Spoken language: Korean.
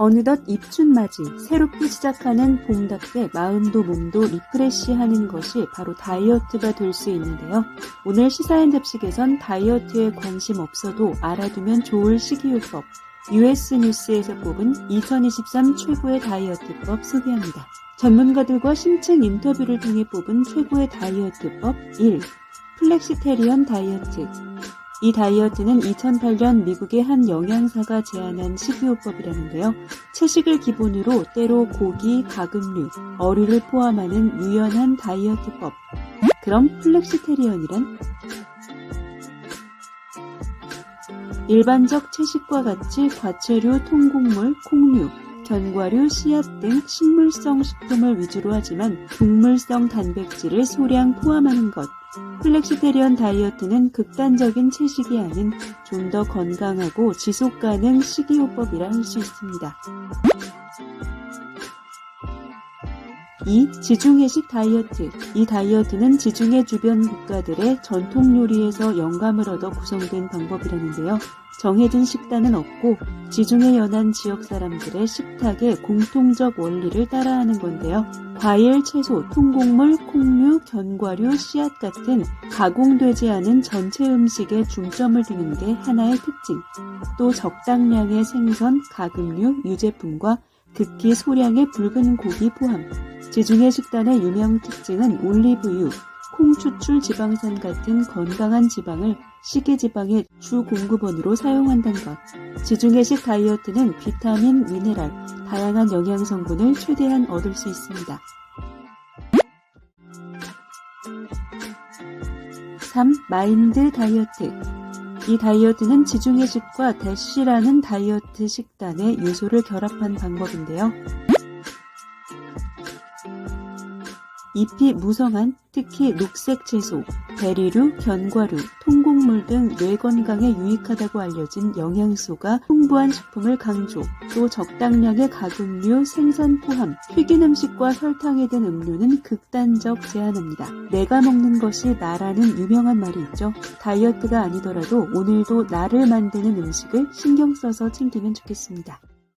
어느덧 입춘맞이, 새롭게 시작하는 봄답게 마음도 몸도 리프레시하는 것이 바로 다이어트가 될 수 있는데요. 오늘 시사인 잡식에선 다이어트에 관심 없어도 알아두면 좋을 식이요법, US 뉴스에서 뽑은 2023 최고의 다이어트법 소개합니다. 전문가들과 심층 인터뷰를 통해 뽑은 최고의 다이어트법 1. 플렉시테리언 다이어트. 이 다이어트는 2008년 미국의 한 영양사가 제안한 식이요법이라는데요. 채식을 기본으로 때로 고기, 가금류, 어류를 포함하는 유연한 다이어트법. 그럼 플렉시테리언이란? 일반적 채식과 같이 과채류, 통곡물, 콩류, 견과류, 씨앗 등 식물성 식품을 위주로 하지만 동물성 단백질을 소량 포함하는 것. 플렉시테리언 다이어트는 극단적인 채식이 아닌 좀 더 건강하고 지속 가능 식이요법이라 할 수 있습니다. 2. 지중해식 다이어트. 이 다이어트는 지중해 주변 국가들의 전통 요리에서 영감을 얻어 구성된 방법이라는데요. 정해진 식단은 없고 지중해 연안 지역 사람들의 식탁의 공통적 원리를 따라하는 건데요. 과일, 채소, 통곡물, 콩류, 견과류, 씨앗 같은 가공되지 않은 전체 음식에 중점을 두는 게 하나의 특징. 또 적당량의 생선, 가금류, 유제품과 극히 소량의 붉은 고기 포함. 지중해 식단의 유명 특징은 올리브유, 콩 추출 지방산 같은 건강한 지방을 식이 지방의 주 공급원으로 사용한다는 것. 지중해식 다이어트는 비타민, 미네랄, 다양한 영양 성분을 최대한 얻을 수 있습니다. 3. 마인드 다이어트. 이 다이어트는 지중해식과 대쉬라는 다이어트 식단의 요소를 결합한 방법인데요. 잎이 무성한 특히 녹색 채소, 베리류, 견과류, 통곡물 등 뇌 건강에 유익하다고 알려진 영양소가 풍부한 식품을 강조, 또 적당량의 가금류, 생선 포함, 튀긴 음식과 설탕이 든 음료는 극단적 제한합니다. 내가 먹는 것이 나라는 유명한 말이 있죠. 다이어트가 아니더라도 오늘도 나를 만드는 음식을 신경 써서 챙기면 좋겠습니다.